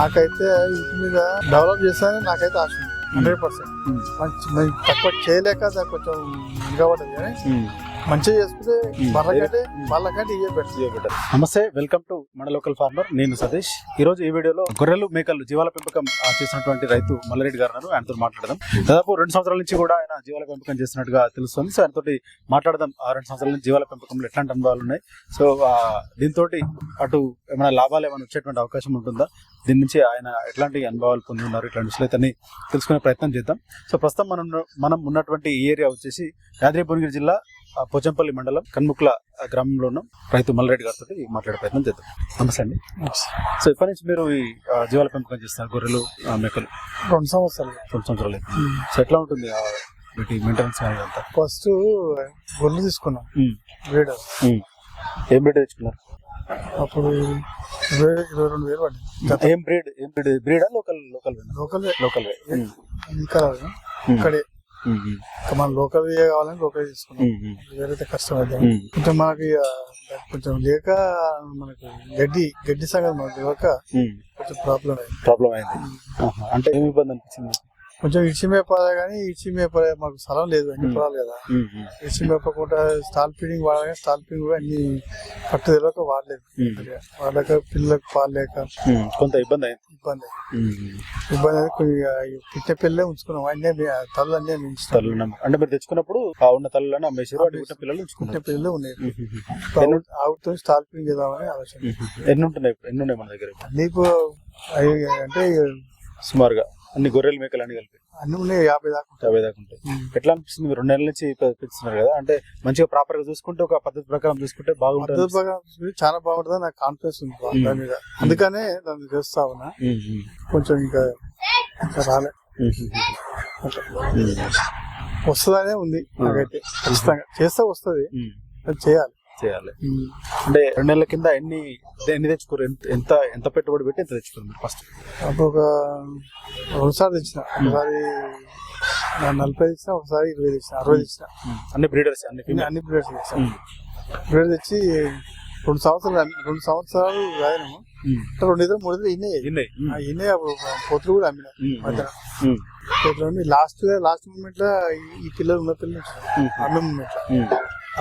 నాకైతే ఇంటి మీద డెవలప్ చేస్తానని నాకైతే ఆశ ఉంది హండ్రెడ్ పర్సెంట్. మంచి తక్కువ చేయలేక కొంచెం ఇదిగా పడ్డది కానీ. మంచిగా చేసుకుంటే. వాళ్ళకంటే. వాళ్ళకంటే ఇవే. నమస్తే వెల్కమ్ టు మన లోకల్ ఫార్మర్ నేను సతీష్ ఈ రోజు ఈ వీడియోలో గొర్రెలు మేకలు జీవాల పెంపకం ఆ, చేస్తున్నటువంటి రైతు మల్లారెడ్డి గారు. ఆయనతో మాట్లాడదాం దాదాపు రెండు సంవత్సరాల నుంచి కూడా ఆయన జీవాల పెంపకం చేస్తున్నట్టుగా తెలుస్తుంది సో ఆయనతో మాట్లాడదాం ఆ రెండు సంవత్సరాల నుంచి జీవాల పెంపకంలో ఎట్లాంటి అనుభవాలు ఉన్నాయి సో ఆ, దీంతో అటు ఏమైనా లాభాలు ఏమైనా వచ్చేటువంటి అవకాశం ఉంటుందా దీని నుంచి ఆయన ఎట్లాంటి అనుభవాలు పొంది ఉన్నారు ఇట్లాంటి విషయాలన్నీ తెలుసుకునే ప్రయత్నం చేద్దాం సో ప్రస్తుతం మనం మనం ఉన్నటువంటి ఈ ఏరియా వచ్చేసి యాదాద్రి భువనగిరి జిల్లా పోచంపల్లి మండలం కన్ముక్ల గ్రామంలో ఉన్నాం. రైతు మల్లారెడ్డి గారితో మాట్లాడే ప్రయత్నం చేద్దాం. నమస్తే అండి. సో ఇప్పటి నుంచి మీరు ఈ జీవాల పెంపకం చేస్తారు గొర్రెలు మేకలు. రెండు సంవత్సరాలు. రెండు సంవత్సరాలు. సో ఎట్లా ఉంటుంది ఆ, వీటి మెయింటెనెన్స్ అనేది అంతా? ఫస్ట్ గొర్రెలు తీసుకున్నాం. ఉమ్. ఏం బ్రీడ్ తెచ్చుకున్నారు? అప్పుడు ఇరవై రెండు వేలు పడింది. ఏం బ్రీడ్ ఏం బ్రీడ్ బ్రీడా లోకల్ లోకల్ లోకల్ లోకల్ ఇంకా ఇక్కడే. ఇంకా మనం లోకల్ కావాలని లోకల్ తీసుకున్నాం వేరైతే కష్టం అయితే కొంచెం మనకి కొంచెం లేక మనకి గడ్డి గడ్డి సంగతి మనకు తెలియక కొంచెం ప్రాబ్లం అయింది. ప్రాబ్లం అయింది. అంటే ఏమి ఇబ్బంది అనిపించింది? కొంచెం ఇడిచి మేపాలే కానీ ఇడిచి మేపలే మాకు స్థలం లేదు అన్ని. పొలాలు కదా. ఉమ్, ఉమ్, ఇడిచి మేపకుండా స్టాల్ ఫీడింగ్ వాడగా స్టాల్ ఫీడింగ్ కూడా అన్ని పట్టు తెలియక వాడలేదు. వాళ్ళక పిల్లలకు పాలు లేక. ఉమ్. కొంత ఇబ్బంది అయింది. ఇబ్బంది. ఇబ్బంది పుట్టిన పిల్లలే ఉంచుకున్నాం అన్నీ తల్లు అన్నీ నమ్మ- అంటే మీరు తెచ్చుకున్నప్పుడు ఆ ఉన్న తల్లులను అమ్మేసారు పుట్టిన పిల్లలు ఉంచుకున్నారు పిల్లలే ఉన్నాయి ఉమ్, ఉమ్, ఉమ్. ఆవుతో స్టాల్ ఫీడింగ్ చేద్దామని ఆలోచన. ఎన్ని ఉంటున్నాయి? ఎన్ని ఉన్నాయి మన దగ్గర? నీకు అవి అంటే సుమారుగా అన్ని గొర్రెలు మేకలు అన్ని కలిపి? అన్ని ఉన్నాయి యాభై దాకా ఉంటాయి. యాభై దాకా ఉంటాయి. ఎట్లా అనిపిస్తుంది మీరు రెండు నెలల నుంచి పెంచుతున్నారు కదా? అంటే మంచిగా ప్రాపర్గా చూసుకుంటే ఒక పద్ధతి ప్రకారం చూసుకుంటే బాగుంటుంది. మద్దతు ప్రకారం చాలా బాగుంటుంది నాకు కాన్ఫిడెన్స్ ఉంది. దాని మీద. అందుకనే దాన్ని చేస్తా ఉన్నా. కొంచెం ఇంకా రాలే. వస్తుందనే ఉంది నాకైతే. ఖచ్చితంగా. చేస్తే వస్తుంది. చేయాలి. చేయాలి. అంటే రెండు నెలల కింద ఎన్ని ఎన్ని తెచ్చుకోరు? ఎంత ఎంత ఎంత పెట్టుబడి పెట్టి ఎంత తెచ్చుకోరు మీరు ఫస్ట్? అప్పుడు ఒక రెండు సార్లు తెచ్చిన. ఒకసారి నలభై తెచ్చిన ఒకసారి ఇరవై తెచ్చిన అరవై తెచ్చిన. అన్ని బ్రీడర్స్ అన్ని అన్ని బ్రీడర్స్ తెచ్చిన. బ్రీడర్ తెచ్చి రెండు సంవత్సరాలు రెండు సంవత్సరాలు ఉమ్. రెండు ఇద్దరు మూడు ఇద్దరు ఇన్నే ఇన్నే అప్పుడు పొత్తులు కూడా అమ్మిన మధ్యన పొత్తులు లాస్ట్ లాస్ట్ మూమెంట్లో ఈ- పిల్లలు ఉన్న పిల్లలు అమ్మే మూమెంట్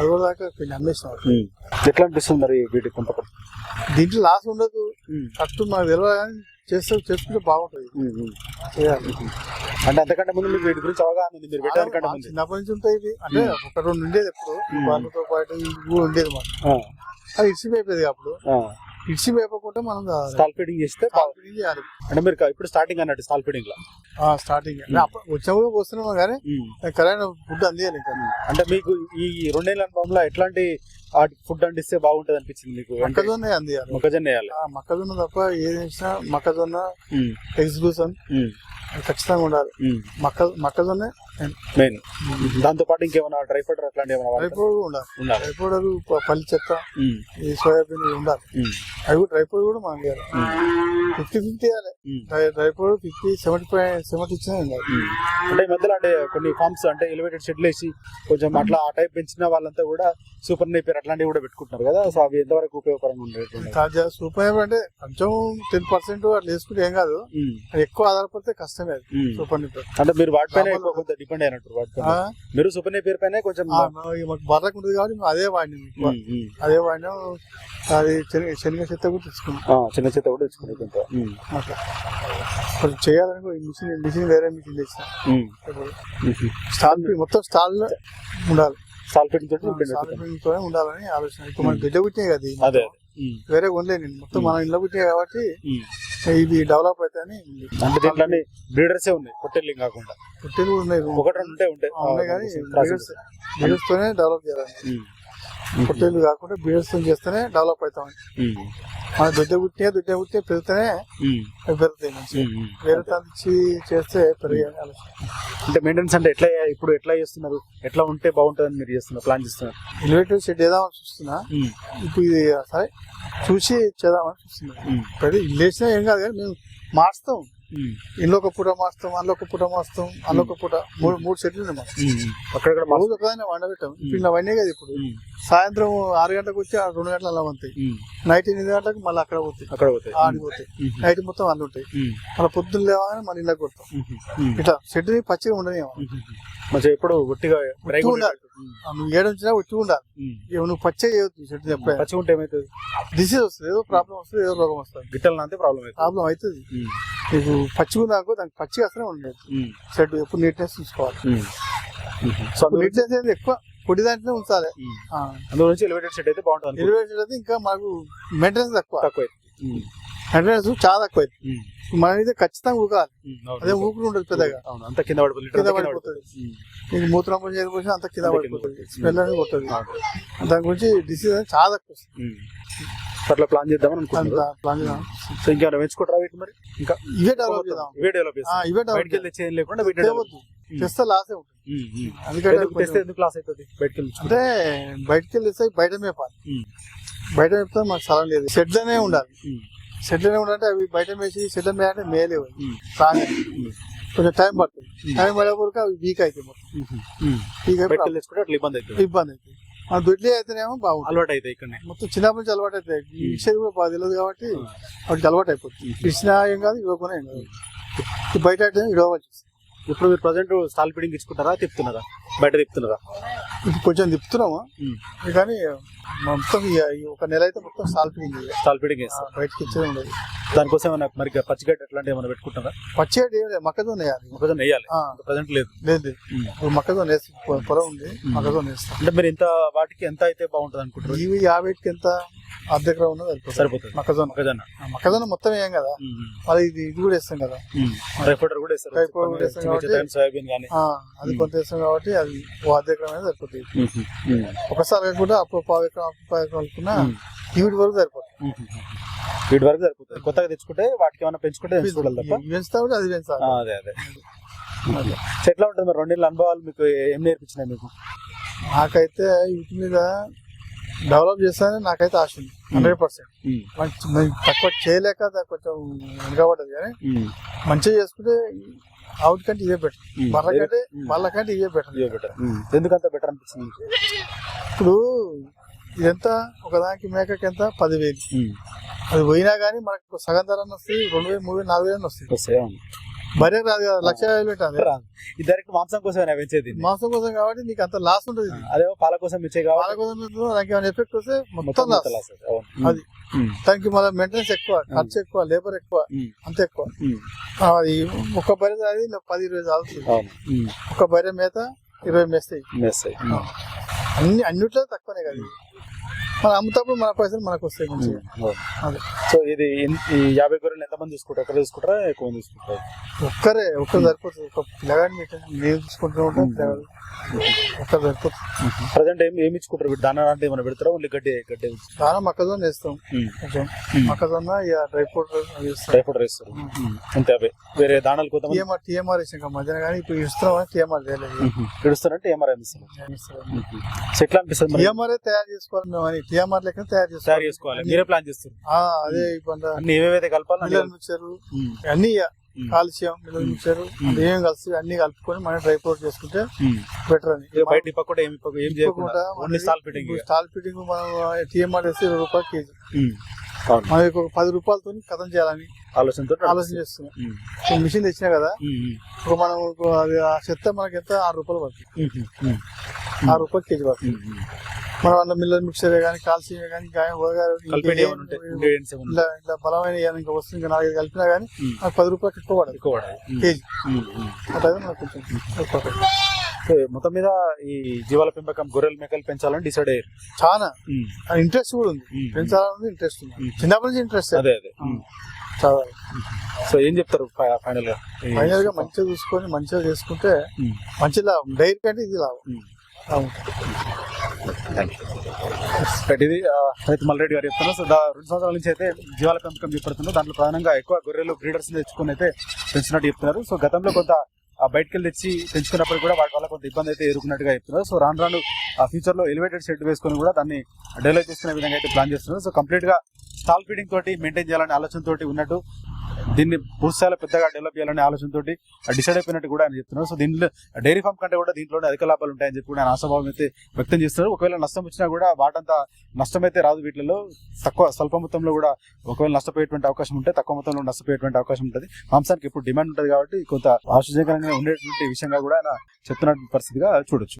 కూడా దాకా అమ్మేసిన ఉమ్. ఎట్లా అనిపిస్తుంది మరి వీటి పెంపకం? దీంట్లో లాస్ ఉండదు. కరెక్ట్ మనకు తెలియదు చేస్తే చేసుకుంటే బాగుంటుంది. చేయాలి. అంటే అంతకంటే ముందు మీకు వీటి గురించి అవగాహన ఉంది మీరు పెట్టడానికంటే మాకు ముందు. చిన్నప్పటి నుంచి ఉంటాయి ఇవి. అంటే ఒక రెండు ఉండేది ఎప్పుడు. వాళ్ళతో పాటు ఉండేది మాకు. అది ఇడిసి అయిపోయేది అప్పుడు. ఇడిసి అయిపోకుండా మనం స్టాల్ ఫీడింగ్ చేస్తే బాగు- ఫీడింగ్ చేయాలి. అంటే మీరు ఇప్పుడు స్టార్టింగ్ అన్నట్టు స్టాల్ ఫీడింగ్లో? స్టార్టింగ్ వచ్చినప్పుడు వస్తున్నాం కానీ కరెక్ట్ ఫుడ్ అందియాలి అంటే మీకు ఈ రెండేళ్ళ అనుభవంలో ఎట్లాంటి ఫుడ్ అందిస్తే బాగుంటది అనిపించింది మీకు? మొక్కజొన్న అందియాలి మొక్కజొన్న వేయాలి. ఆ, మొక్కజొన్న తప్ప ఏది వేసినా మొక్కజొన్న ఉమ్, ఖచ్చితంగా ఉండాలి. మొక్క మొక్కజొన్న మెయిన్. దాంతో పాటు ఇంకేమైనా డ్రై ఫ్రూట్ అట్లాంటి ఏమైనా డ్రై కూడా ఉండాలి. ఉండాలి. డ్రై ఫ్రూట్ పల్లి చెత్త ఈ సోయాబీన్ ఉండాలి. అవి కూడా డ్రై ఫ్రూట్ కూడా మనం చేయాలి. Fifty fifty um, dry fruit fifty seventy five seventy ఇచ్చినా ఏం. అంటే ఈ మధ్యలో అంటే కొన్ని ఫార్మ్స్ అంటే ఎలివేటెడ్ షెడ్లు వేసి కొంచెం అట్లా ఆ టైప్ పెంచిన వాళ్ళంతా కూడా సూపర్ నేపేర్ అట్లాంటివి కూడా పెట్టుకుంటున్నారు కదా సో అవి ఎంతవరకు ఉపయోగకరంగా ఉండేటువంటి తాజా సూపర్ అంటే కొంచెం టెన్ పర్సెంట్ అట్లా వేసుకుంటే ఏం కాదు. ఎక్కువ ఆధారపడితే కష్టమే. సూపర్ అంటే మీరు వాటిపైన కొంత డిపెండ్ అయినట్టు వాటిపైన మీరు సూపర్ నేపేర్ పైన కొంచెం మాకు బర్రకు ఉంటుంది కాబట్టి మేము అదే వాడినాం. అదే వాడినాం అది శనగ చెత్త కూడా తెచ్చుకున్నాం. చిన్న చేత కూడా తెచ్చుకునే కొంత. కొంచెం చేయాలని ఈ మిషన్ మిషన్ వేరే మిషన్ తెచ్చిన. స్టాల్ మొత్తం స్టాల్ ఉండాలి. సాల్ ఫీడింగ్ తోటి ఉండాలని ఆలోచన. ఇప్పుడు మన గడ్డ పుట్టినాయి కదా. అదే. వేరే నేను. మొత్తం మన ఇంట్లో పుట్టినాయి కాబట్టి. ఇవి డెవలప్ అవుతాయని అంటే దీంట్లో బ్రీడర్సే ఉన్నాయి పొట్టెల్లి కాకుండా. పుట్టేలు కూడా ఉన్నాయి. ఒకటి రెండు ఉంటాయి ఉంటాయి కానీ తోనే డెవలప్ చేయాలి. పొట్టేలు కాకుండా తో చేస్తేనే డెవలప్ ఉమ్, మన దుడ్డ పుట్టినా దుడ్డ పుట్టినా పెరిగితేనే పెరుగుతాయి ఉమ్. వేరే తంచి చేస్తే పెరిగాయి ఆలోచన. అంటే మెయింటెనెన్స్ అంటే ఎట్లా ఇప్పుడు ఎట్లా చేస్తున్నారు? ఎట్లా ఉంటే బాగుంటుందని మీరు చేస్తున్నారు? ప్లాన్ చేస్తున్నారు? ఎలివేటర్ సెట్ చేద్దామని చూస్తున్నా. ఇప్పుడు ఇది సరే చూసి చేద్దామని చూస్తున్నా. ఇల్లు వేసినా ఏం కాదు కానీ మేము మార్చుతాం. ఇంట్లో ఒక పూట మాస్తాం అందులో ఒక పూట మాస్తాం అందులో ఒక పూట మూడు మూడు సెట్లు అక్కడక్కడ రోజు ఒకదాన్ని వండబెట్టాం. ఇప్పుడు ఇలా అవన్నీ కదా ఇప్పుడు. సాయంత్రం ఆరు గంటలకు వచ్చి ఆ రెండు గంటల అలా ఉంటాయి నైట్ ఎనిమిది గంటలకు మళ్ళీ అక్కడ పోతాయి. అక్కడ పోతాయి. ఆడికి పోతాయి. నైట్ మొత్తం అన్ని ఉంటాయి. మళ్ళీ పొద్దున్న లేవగానే మళ్ళీ ఇళ్ళకి కొడతాం. ఇట్లా షెడ్ని పచ్చిగా ఉండని మంచిగా ఎప్పుడు ఒట్టిగా నువ్వు ఏడు వచ్చినా ఉట్టిగా ఉండాలి. నువ్వు పచ్చిగా చేయొద్దు షెడ్ ఎప్పుడైనా. పచ్చి ఉంటే ఏమైతుంది? డిసీజ్ వస్తుంది ఏదో ప్రాబ్లం వస్తుంది ఏదో రోగం వస్తుంది. గిట్టలు అంతే ప్రాబ్లం అవుతుంది. ప్రాబ్లం అవుతుంది. నీకు పచ్చిగా దానికి పచ్చిగా అసలే ఉండలేదు షెడ్ ఎప్పుడు నీట్నెస్ చూసుకోవాలి. సో నీట్నెస్ అనేది ఎక్కువ పొడి దాంట్లో ఉంచాలి. అందులో నుంచి ఎలివేటెడ్ సెట్ అయితే బాగుంటుంది. ఎలివేషన్ అయితే ఇంకా మాకు మెయింటెనెన్స్ తక్కువ. తక్కువ. మెయింటెనెన్స్ చాలా తక్కువ మన అయితే ఖచ్చితంగా ఊకాలి అదే ఊకులు ఉండదు పెద్దగా. అంత కింద పడిపోతుంది కింద పడిపోతుంది. నీకు మూత్రం పోసి ఏది పోసినా అంత కింద పడిపోతుంది. స్మెల్ అనేది కొట్టదు. దాని గురించి డిసీజ్ అనేది చాలా తక్కువ అట్లా ప్లాన్ అనుకుంటున్నాను ప్లాన్ చేద్దాం. సో ఇంకా పెంచుకుంటారా వీటి మరి? ఇంకా ఇవే డెవలప్ చేద్దాం. ఇవే డెవలప్ చేస్తాం. ఇవే డెవలప్ తెచ్చేది లేకుండా తెస్తే లాసే ఉంటుంది. ఎందుకు? తెస్తే ఎందుకు క్లాస్ అవుతుంది బయటికి అంటే బయటకి వెళ్ళేస్తే బయట మేపాలి బయట మేపితే మాకు స్థలం లేదు. షెడ్లనే ఉండాలి. షెడ్లనే ఉండాలంటే అవి బయట మేసి అంటే మేలేవు అవి. రాగానే కొంచెం టైం పడుతుంది. టైం పడే వరకు అవి వీక్ అవుతాయి మొత్తం. వీక్ అయిపోయి ఇబ్బంది అవుతుంది. ఇబ్బంది అవుతుంది. మన దొడ్లీ అయితేనేమో బాగుంటుంది. అలవాటు అయితే ఇక్కడనే. మొత్తం చిన్నప్పటి నుంచి అలవాటు అవుతాయి విషయం కూడా బాగా తెలియదు కాబట్టి వాటికి అలవాటు అయిపోతుంది. ఇచ్చినా ఏం కాదు ఇవ్వకుండా ఏం కాదు. బయట అయితే ఇవ్వచ్చు ఇప్పుడు మీరు ప్రజెంట్ స్టాల్ ఫీడింగ్ ఇచ్చుకుంటారా తిప్పుతున్నారా? బయట తిప్పుతున్నారా? కొంచెం తిప్పుతున్నాము? కానీ మొత్తం ఒక నెల అయితే మొత్తం సాల్పింగ్ స్టాల్ ఫీడింగ్ వేస్తారు. బయటకి ఇచ్చేది ఉండదు. దానికోసం ఏమైనా మరి పచ్చిగడ్డ అట్లాంటివి ఏమైనా పెట్టుకుంటారా? పచ్చిగడ్డి ఏం లేదు మొక్కజొన్న వేయాలి. మొక్కజొన్న వేయాలి. ప్రజెంట్ లేదు. లేదు ఇప్పుడు మొక్కజొన్న వేసి పొలం ఉంది మొక్కజొన్న వేస్తాం. అంటే మీరు ఇంత వాటికి ఎంత అయితే బాగుంటుంది అనుకుంటారు ఇవి యాభైకి ఎంత? అర్ధ ఎకరం ఉన్నది సరిపోతుంది. సరిపోతుంది. మొక్కజొన్న. మొక్కజొన్న. మొక్కజొన్న మొత్తం ఏం కదా? మళ్ళీ ఇది ఇది కూడా వేస్తాం కదా? డ్రై పౌడర్ కూడా Dry powder కూడా కాబట్టి- టైం సోయాబీన్ కానీ. అది కొంత వేస్తాం కాబట్టి అది ఓ అర్ధ ఎకరం అనేది సరిపోతుంది. ఒకసారి కాకుండా అప్పుడు పావు ఎకరం అప్పుడు పావు ఎకరం అనుకున్నా ఈవిడి వరకు సరిపోతుంది. వీటి వరకు సరిపోతుంది. కొత్తగా తెచ్చుకుంటే వాటికి ఏమైనా పెంచుకుంటే తప్ప. పెంచుతా ఉంటే అది పెంచాలి. అదే అదే. సో ఎట్లా ఉంటుంది మరి రెండేళ్ళ అనుభవాలు మీకు ఏం నేర్పించినాయి మీకు? నాకైతే వీటి మీద డెవలప్ చేస్తానని నాకైతే ఆశ ఉంది. Hundred percent. తక్కువ చేయలేక కొంచెం వెనుకబడ్డది కానీ మంచిగా చేసుకుంటే అవుట్ కంటే ఇవే బెటర్. వాళ్ళ కంటే వాళ్ళ కంటే ఇవే బెటర్. ఇవే బెటర్. ఎందుకంత బెటర్ అనిపిస్తుంది? ఇప్పుడు ఇదెంత? ఒకదానికి మేకకి ఎంత? పదివేలు. అది పోయినా కానీ మనకు సగం ధర వస్తుంది రెండు వేలు మూడు వేలు నాలుగు వేలు వస్తుంది వస్తాయి? అవును బరే రాదు కదా లక్ష పెట్టాలి. ఇది డైరెక్ట్ మాంసం కోసమే పెంచేది. మాంసం కోసం కాబట్టి నీకు అంత లాస్ ఉంటుంది. అదేమో పాల కోసం ఇచ్చే పాల కాబట్టి కోసం దానికి ఏమైనా ఎఫెక్ట్ వస్తే మొత్తం లాస్. అది. దానికి మళ్ళీ మెయింటెనెన్స్ ఎక్కువ ఖర్చు ఎక్కువ లేబర్ ఎక్కువ ఉమ్. అంత ఎక్కువ. ఆ, అది ఒక బర్రె అది పది ఇరవై చాలుతుంది అవును ఉమ్. ఒక బర్రె మేత ఇరవై మేస్తాయి వేస్తాయి. ఉమ్. అన్ని అన్నిట్లో తక్కువనే కదా. మనం అమ్ముతప్పుడు మన పైసలు మనకు వస్తాయి మంచిగా. అదే. సో ఇది ఈ యాభై గొర్రెలు ఎంతమంది తీసుకుంటారు? ఒకరు తీసుకుంటారా? ఎక్కువ మంది తీసుకుంటారు? ఒక్కరే ఒక్కరు సరిపోతుంది. ఒక పిల్లగాడిని నేను చూసుకుంటూ ఉంటాను పిల్లగాడు. ఒక్కరు సరిపోతుంది. ప్రజెంట్ ఏం ఏమి ఇచ్చుకుంటారు? వీటి దానా అంటే ఏమైనా పెడతారా? ఓన్లీ గడ్డి గడ్డి దానా మొక్కజొన్న వేస్తాం. కొంచెం మొక్కజొన్న ఇక డ్రై ఫ్రూట్ వేస్తాం. డ్రై ఫ్రూట్ వేస్తారు. అంతే అవే. వేరే దానాలు కొంతమంది టీఎంఆర్ టీఎంఆర్ వేసాం ఇంకా మధ్యన కానీ ఇప్పుడు ఇస్తున్నాం టీఎంఆర్ చేయలేదు ఇడుస్తారంటే ఏమరా అనిపిస్తుంది సో ఎట్లా అనిపిస్తుంది మరి? టీఎంఆర్ తయారు చేసుకోవాలి మేము అని టీఎంఆర్ లెక్క తయారు తయారు చేసుకోవాలి మీరే ప్లాన్ చేస్తారు అదే ఇప్పుడు అన్ని ఏవేవైతే కలపాలి అన్ని మిల్లర్ మిక్చర్. అన్ని. కాల్షియం మిల్లర్ మిక్చర్ ఏం కలిసి అన్ని కలుపుకొని మనం డ్రై ఫ్రూట్ చేసుకుంటే. బెటర్ అని బయట ఇప్పకుండా ఇప్పక- ఏం చేయకుండా only stall feeding. Stall feeding మనం టీఎంఆర్ వేసి ఇరవై రూపాయలు కేజీ. మనకి ఒక పది రూపాయలతో కథం చేయాలని ఆలోచనతో ఆలోచన చేస్తున్నాం మిషన్ తెచ్చినా కదా. ఒక మనం చెత్త మనకి ఎంత ఆరు రూపాయలు పడుతుంది. ఆరు రూపాయలు కేజీ పడుతుంది. మనం అందులో మిల్లర్ మిక్చర్ కానీ కాల్షియం కానీ ఏమైనా ఇలా ఇలా బలమైన ఇంకా వస్తుంది ఇంకా నాలుగైదు కలిపినా కానీ. మనకు పది రూపాయలు ఎక్కువ ఎక్కువ పడాలి. ఉమ్. కేజీ. అట్లా కొంచెం ఎక్కువ మొత్తం మీద ఈ జీవాల పెంపకం గొర్రెలు మేకలు పెంచాలని డిసైడ్ అయ్యారు చాలా. ఇంట్రెస్ట్ కూడా ఉంది. పెంచాలని ఇంట్రెస్ట్ ఉంది. చిన్నప్పటి నుంచి ఇంట్రెస్ట్ అదే అదే. చాలా సో ఏం చెప్తారు ఫైనల్గా ఫైనల్గా మంచిగా చూసుకొని మంచిగా చేసుకుంటే. మంచి లాభం డైరీ కంటే ఇది. లాభం. రైట్, ఇది రైతు మల్రెడ్డి గారు చెప్తున్నారు. సో దా- రెండు సంవత్సరాల నుంచి అయితే జీవాల పెంపకం చేపడుతున్నారు. దాంట్లో ప్రధానంగా ఎక్కువ గొర్రెలు బ్రీడర్స్ తెచ్చుకొని అయితే పెంచినట్టు చెప్తున్నారు. సో గతంలో కొంత బయటకు వెళ్ళి తెచ్చి పెంచుకున్నప్పుడు కూడా వాటి వల్ల కొంత ఇబ్బంది అయితే ఎదుర్కొన్నట్టుగా చెప్తున్నారు. సో రాను రాను ఆ ఫ్యూచర్లో ఎలివేటెడ్ షెడ్ వేసుకొని కూడా దాన్ని డెవలప్ చేసుకునే విధంగా అయితే ప్లాన్ చేస్తున్నారు. సో కంప్లీట్గా స్టాల్ ఫీడింగ్ తోటి మెయింటైన్ చేయాలనే ఆలోచనతో ఉన్నట్టు దీన్ని పూర్తిస్థాయిలో పెద్దగా డెవలప్ చేయాలనే ఆలోచనతోటి డిసైడ్ అయిపోయినట్టు కూడా ఆయన చెప్తున్నారు. సో దీనిలో డైరీ ఫామ్ కంటే కూడా దీంట్లోనే అధిక లాభాలు ఉంటాయని చెప్పి కూడా ఆయన ఆశాభావం అయితే వ్యక్తం చేస్తున్నారు. ఒకవేళ నష్టం వచ్చినా కూడా వాటంతా నష్టం అయితే రాదు వీటిలో తక్కువ స్వల్ప మొత్తంలో కూడా ఒకవేళ నష్టపోయేటువంటి అవకాశం ఉంటే తక్కువ మొత్తంలో నష్టపోయేటువంటి అవకాశం ఉంటుంది. మాంసానికి ఇప్పుడు డిమాండ్ ఉంటుంది కాబట్టి కొంత ఆశ్చర్యకరంగా ఉండేటువంటి విషయంగా కూడా ఆయన చెప్తున్న పరిస్థితిగా చూడొచ్చు.